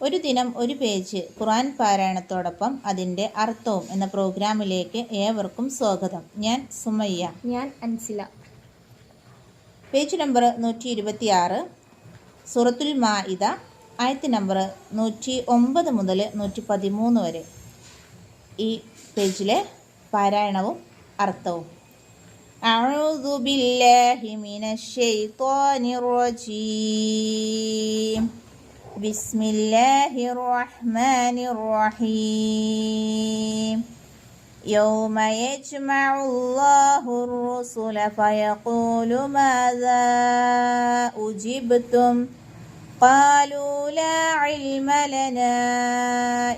ഒരു ദിനം ഒരു പേജ് ഖുറാൻ പാരായണത്തോടൊപ്പം അതിൻ്റെ അർത്ഥവും എന്ന പ്രോഗ്രാമിലേക്ക് ഏവർക്കും സ്വാഗതം ഞാൻ സുമയ്യ ഞാൻ അൻസില പേജ് നമ്പർ നൂറ്റി ഇരുപത്തി ആറ് സൂറത്തുൽ മാഇദ ആയത്ത് നമ്പർ നൂറ്റി ഒമ്പത് മുതൽ നൂറ്റി പതിമൂന്ന് വരെ ഈ പേജിലെ പാരായണവും അർത്ഥവും أعوذ بالله من الشيطان الرجيم بسم الله الرحمن الرحيم يوم يجمع الله الرسل فيقول ماذا أجبتم قالوا لا علم لنا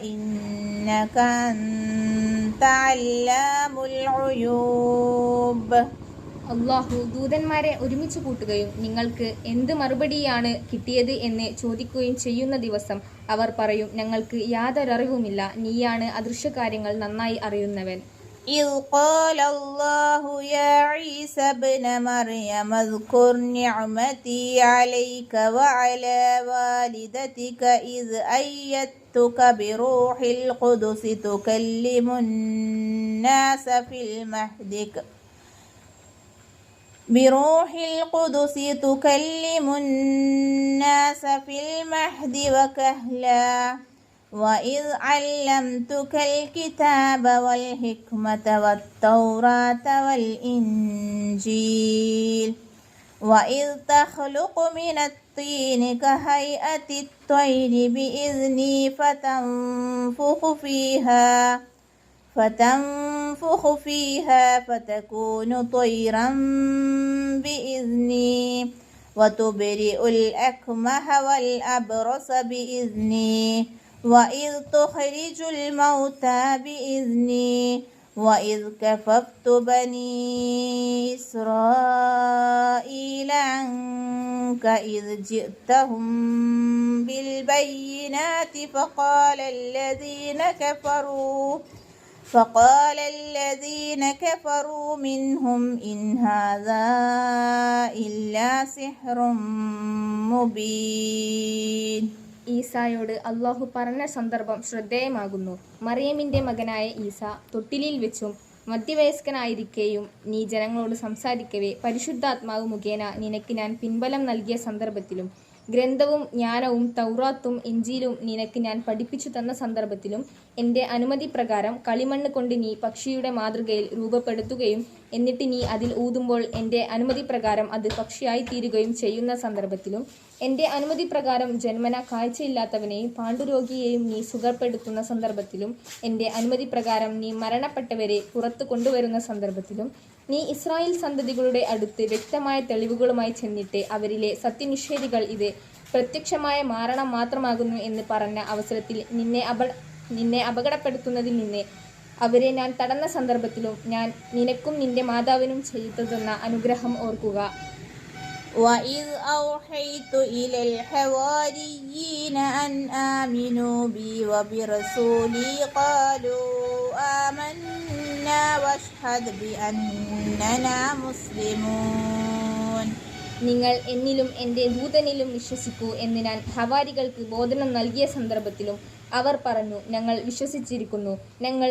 إنك أنت علام الغيوب അള്ളാഹു ദൂതന്മാരെ ഒരുമിച്ച് കൂട്ടുകയും നിങ്ങൾക്ക് എന്ത് മറുപടിയാണ് കിട്ടിയത് എന്ന് ചോദിക്കുകയും ചെയ്യുന്ന ദിവസം അവർ പറയും ഞങ്ങൾക്ക് യാതൊരറിവുമില്ല നീയാണ് അദൃശ്യകാര്യങ്ങൾ നന്നായി അറിയുന്നവൻ إذ قال الله يا عيسى ابن مريم اذكر نعمتي عليك وعلى والدتك إذ أيدتك بروح القدس تكلم الناس في المهد بروح القدس تكلم الناس في المهد وكهلا وإذ علمتك الكتاب والحكمة والتوراة والإنجيل وإذ تخلق من الطين كهيئة الطير بإذني فتنفخ فيها فتنفخ فيها فتكون طيرا بإذني وتبرئ الأكمه والأبرص بإذني وإذ تخرج الموتى بإذني وإذ كففت بني إسرائيل عنك إذ جئتهم بالبينات فقال الذين كفروا فقال الذين كفروا منهم إن هذا إلا سحر مبين ഈസായോട് അള്ളാഹു പറഞ്ഞ സന്ദർഭം ശ്രദ്ധേയമാകുന്നു മറിയമിന്റെ മകനായ ഈസ തൊട്ടിലിൽ വെച്ചും മധ്യവയസ്കനായിരിക്കെയും നീ ജനങ്ങളോട് സംസാരിക്കവേ പരിശുദ്ധാത്മാവ് മുഖേന നിനക്ക് ഞാൻ പിൻബലം നൽകിയ സന്ദർഭത്തിലും ഗ്രന്ഥവും ജ്ഞാനവും തൗറാത്തും എഞ്ചിയിലും നിനക്ക് ഞാൻ പഠിപ്പിച്ചു തന്ന സന്ദർഭത്തിലും എന്റെ അനുമതി പ്രകാരം കളിമണ്ണ് കൊണ്ട് നീ പക്ഷിയുടെ മാതൃകയിൽ രൂപപ്പെടുത്തുകയും എന്നിട്ട് നീ അതിൽ ഊതുമ്പോൾ എന്റെ അനുമതി പ്രകാരം അത് പക്ഷിയായി തീരുകയും ചെയ്യുന്ന സന്ദർഭത്തിലും എന്റെ അനുമതി പ്രകാരം ജന്മന കാഴ്ചയില്ലാത്തവനെയും പാണ്ഡുരോഗിയെയും നീ സുഖപ്പെടുത്തുന്ന സന്ദർഭത്തിലും എന്റെ അനുമതി പ്രകാരം നീ മരണപ്പെട്ടവരെ പുറത്തു കൊണ്ടുവരുന്ന സന്ദർഭത്തിലും നീ ഇസ്രായേൽ സന്തതികളുടെ അടുത്ത് വ്യക്തമായ തെളിവുകളുമായി ചെന്നിട്ട് അവരിലെ സത്യനിഷേധികൾ ഇത് പ്രത്യക്ഷമായ മാരണം മാത്രമാകുന്നു എന്ന് പറഞ്ഞ അവസരത്തിൽ നിന്നെ അപ നിന്നെ അപകടപ്പെടുത്തുന്നതിൽ നിന്ന് അവരെ ഞാൻ തടഞ്ഞ സന്ദർഭത്തിലും ഞാൻ നിനക്കും നിന്റെ മാതാവിനും ചെയ്തു തന്ന അനുഗ്രഹം ഓർക്കുക وإذ أوحيت إلى الحواريين أن آمنوا بي وبرسولي قالوا آمنا واشهد بأننا مسلمون നിങ്ങൾ എന്നിലും എൻ്റെ ദൂതനിലും വിശ്വസിക്കൂ എന്ന് ഞാൻ ഹവാരികൾക്ക് ബോധനം നൽകിയ സന്ദർഭത്തിലും അവർ പറഞ്ഞു ഞങ്ങൾ വിശ്വസിച്ചിരിക്കുന്നു ഞങ്ങൾ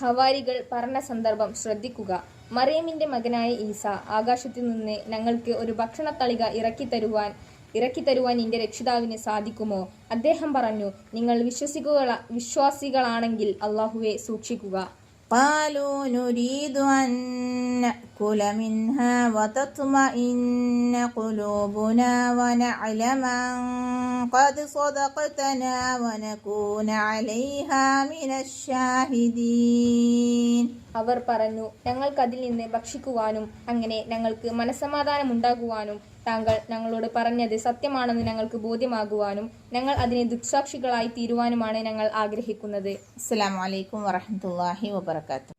ഹവാരികൾ പറഞ്ഞ സന്ദർഭം ശ്രദ്ധിക്കുക. മറിയമിന്റെ മകനായ ഈസ ആകാശത്തിൽ നിന്ന് ഞങ്ങൾക്ക് ഒരു ഭക്ഷണത്തളിക ഇറക്കി തരുവാൻ നിന്റെ രക്ഷിതാവിന് സാധിക്കുമോ? അദ്ദേഹം പറഞ്ഞു നിങ്ങൾ വിശ്വസിക്കുക വിശ്വാസികളാണെങ്കിൽ അള്ളാഹുവെ സൂക്ഷിക്കുക. قالوا نريد أن نأكل منها وتطمئن قلوبنا ونعلم أن قد صدقتنا ونكون عليها من الشاهدين അവർ പറഞ്ഞു ഞങ്ങൾക്കതിൽ നിന്ന് ഭക്ഷിക്കുവാനും അങ്ങനെ ഞങ്ങൾക്ക് മനസ്സമാധാനം ഉണ്ടാകുവാനും താങ്കൾ ഞങ്ങളോട് പറഞ്ഞത് സത്യമാണെന്ന് ഞങ്ങൾക്ക് ബോധ്യമാകുവാനും ഞങ്ങൾ അതിനെ ദുക്സാക്ഷികളായി തീരുവാനുമാണ് ഞങ്ങൾ ആഗ്രഹിക്കുന്നത്. അസ്സാം വലൈക്കും വാഹമത്തല്ലാഹി വബർക്കാത്തു